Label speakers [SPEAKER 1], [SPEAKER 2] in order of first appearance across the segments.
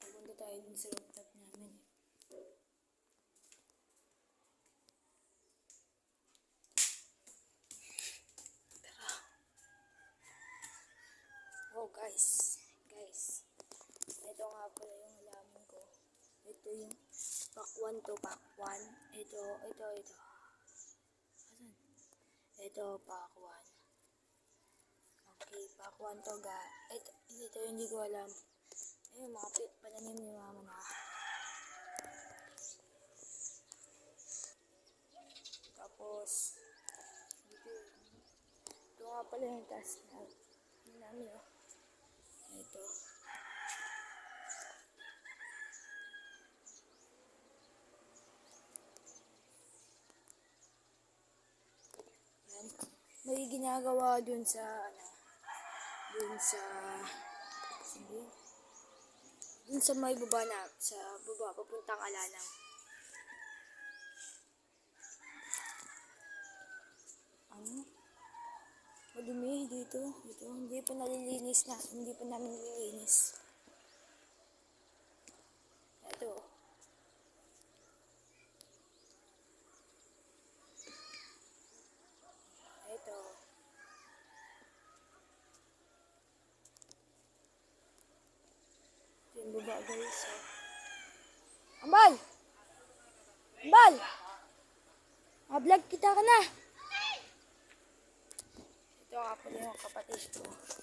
[SPEAKER 1] pupunta tayo dun sa rooftop namin. Tara. Oh, guys. Guys. Ito nga pala yung halaman ko. Ito yung pakwan to, pakwan. Ito, ito, ito. Asan? Ito, pakwan. Okay, pakwan to ga. Ito, ito hindi ko alam. Ayun, mga pit pananim ni mama na. Tapos, dito, ito nga pala yung task na, na namin, oh. Ito. Yan. May ginagawa dun sa, ano, dun sa, sige, dun sa may baba na, sa baba, papuntang Alanang. Ano? Madumi dito. Dito. Hindi pa nalilinis na. Hindi pa namin nililinis. Ito. Ito. Ito yung baba guys. Ambal! Ambal! Mablog kita ka na! Ito nga pala yung kapatid ko. Ito.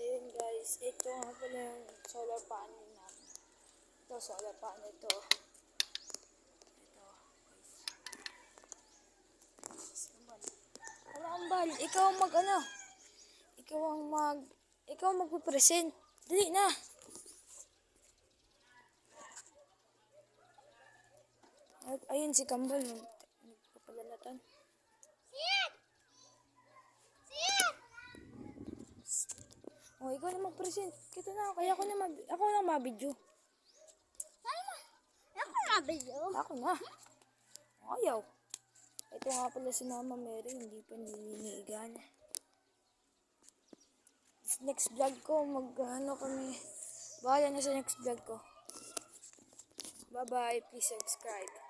[SPEAKER 1] Ayun guys, ito nga pala yung solar panel namin. Ito, solar panel. Ito, guys. Ambal. Ambal, ikaw ang mag ano? Ikaw ang mag ikaw ang magpipresent. Dali na. At ayun si Kambal. Nagpapalalatan.
[SPEAKER 2] Siyan! Siyan!
[SPEAKER 1] Oh, ikaw na mag-present. Kita na, kaya ako na, mab- ako na mabidyo.
[SPEAKER 2] Ako nga video.
[SPEAKER 1] Ako na. Ayaw. Ito nga pala si Mama Mary, hindi pa nilinigan. Next vlog ko, mag ano kami. Bahala na sa next vlog ko. Bye-bye. Please subscribe.